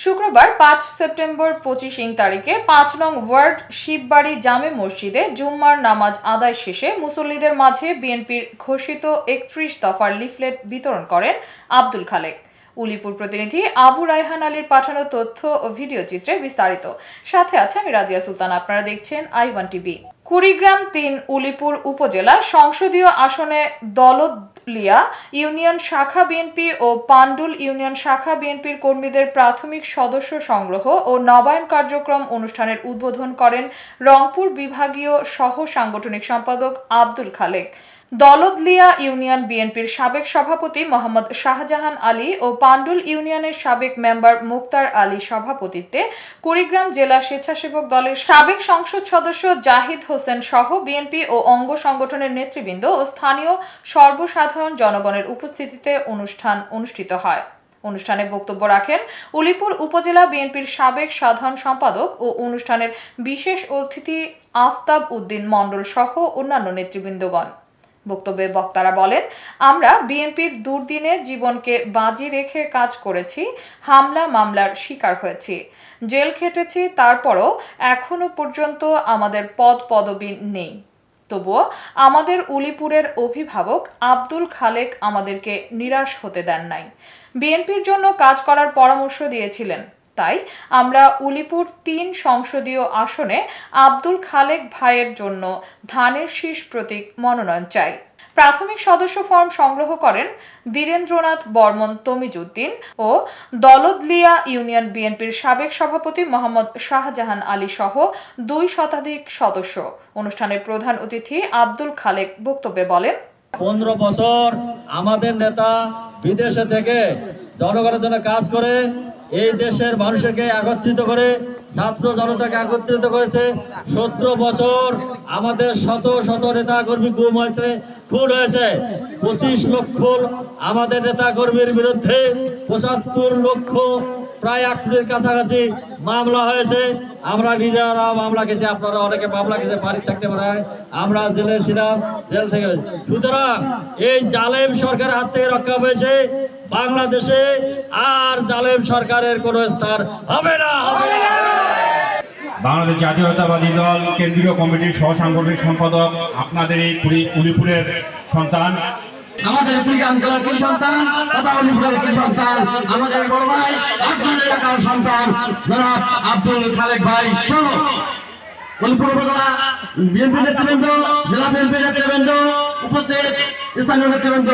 শুক্রবার পাঁচ সেপ্টেম্বর পঁচিশ তারিখে পাঁচ নং ওয়ার্ড শিববাড়ি জামে মসজিদে জুম্মার নামাজ আদায় শেষে মুসল্লিদের মাঝে বিএনপির ঘোষিত একত্রিশ দফার লিফলেট বিতরণ করেন আব্দুল খালেক। উলিপুর প্রতিনিধি আবু রায়হান আলীর পাঠানো তথ্য ও ভিডিও চিত্রে বিস্তারিত। সাথে আছে আমি রাজিয়া সুলতান, আপনারা দেখছেন আই ওয়ান টিভি। কুড়িগ্রাম তিন উলিপুর উপজেলা সংসদীয় আসনে দলদলিয়া ইউনিয়ন শাখা বিএনপি ও পান্ডুল ইউনিয়ন শাখা বিএনপির কর্মীদের প্রাথমিক সদস্য সংগ্রহ ও নবায়ন কার্যক্রম অনুষ্ঠানের উদ্বোধন করেন রংপুর বিভাগীয় সহ সাংগঠনিক সম্পাদক আব্দুল খালেক। দলদলিয়া ইউনিয়ন বিএনপির সাবেক সভাপতি মোহাম্মদ শাহজাহান আলী ও পান্ডুল ইউনিয়নের সাবেক মেম্বার মুক্তার আলী সভাপতিত্বে কুড়িগ্রাম জেলা স্বেচ্ছাসেবক দলের সাবেক সংসদ সদস্য জাহিদ হোসেন সহ বিএনপি ও অঙ্গ সংগঠনের নেতৃবৃন্দ ও স্থানীয় সর্বসাধারণ জনগণের উপস্থিতিতে অনুষ্ঠান অনুষ্ঠিত হয়। অনুষ্ঠানে বক্তব্য রাখেন উলিপুর উপজেলা বিএনপির সাবেক সাধারণ সম্পাদক ও অনুষ্ঠানের বিশেষ অতিথি আফতাব উদ্দিন মণ্ডল সহ অন্যান্য নেতৃবৃন্দগণ। বক্তব্যে বক্তারা বলেন, আমরা বিএনপির দুর্দিনে জীবনকে বাজি রেখে কাজ করেছি, হামলা মামলার শিকার হয়েছি। জেল খেটেছি, তারপরও এখনও পর্যন্ত আমাদের পদ পদবি নেই। তবুও আমাদের উলিপুরের অভিভাবক আব্দুল খালেক আমাদেরকে নিরাশ হতে দেন নাই। বিএনপির জন্য কাজ করার পরামর্শ দিয়েছিলেন। তাই আমরা উলিপুর তিন সংসদীয় আসনে আব্দুল খালেক ভাইয়ের জন্য ধানের শীষ প্রতীক মনোনয়ন চাই। প্রাথমিক সদস্য ফর্ম সংগ্রহ করেন বীরেন্দ্রনাথ বর্মন তমিজুদ্দিন ও দলদলিয়া ইউনিয়ন বিএনপির সাবেক সভাপতি মোহাম্মদ শাহজাহান আলী সহ দুই শতাধিক সদস্য। অনুষ্ঠানের প্রধান অতিথি আব্দুল খালেক বক্তব্যে বলেন, পনেরো বছর আমাদের নেতা বিদেশে থেকে জনগণের জন্য কাজ করে এই দেশের মানুষকে একত্রিত করে, ছাত্র জনতাকে একত্রিত করেছে। সতেরো বছর আমাদের শত শত নেতা কর্মী গুম হয়েছে, খুন হয়েছে। পঁচিশ লক্ষ আমাদের নেতা কর্মীর বিরুদ্ধে পঁচাত্তর লক্ষ প্রায় এক কোটির কাছাকাছি মামলা হয়েছে। আমরা নিজেরা মামলা খেয়েছি, আপনারা অনেকে মামলা খেয়েছে বাড়ি থাকতে পারে আমরা জেলে ছিলাম, জেল থেকে সুতরাং এই জালেম সরকারের হাত থেকে রক্ষা পেয়েছে। বাংলাদেশে আর জালেম সরকারের কোনো স্থান হবে না হবে না। বাংলাদেশ জাতীয়তাবাদী দল কেন্দ্রীয় কমিটির সহ সাংগঠনিক সম্পাদক, আপনাদের এই পুরী উলিপুরের সন্তান আমাদের কুড়িগ্রাম জেলার কি সন্তান? তথা উলিপুরের কি সন্তান? আমাদের বড় ভাই আপনাদের এলাকার সন্তান। জনাব আব্দুল খালেক ভাই নেতৃবৃন্দ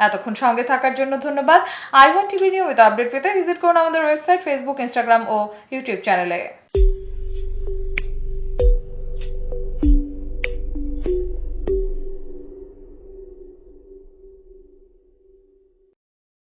এতক্ষণ সঙ্গে থাকার জন্য ধন্যবাদ। আই টিভি নিয়মিত আপডেট পেতে ভিজিট করুন আমাদের ওয়েবসাইট, ফেসবুক, ইনস্টাগ্রাম ও ইউটিউব চ্যানেলে।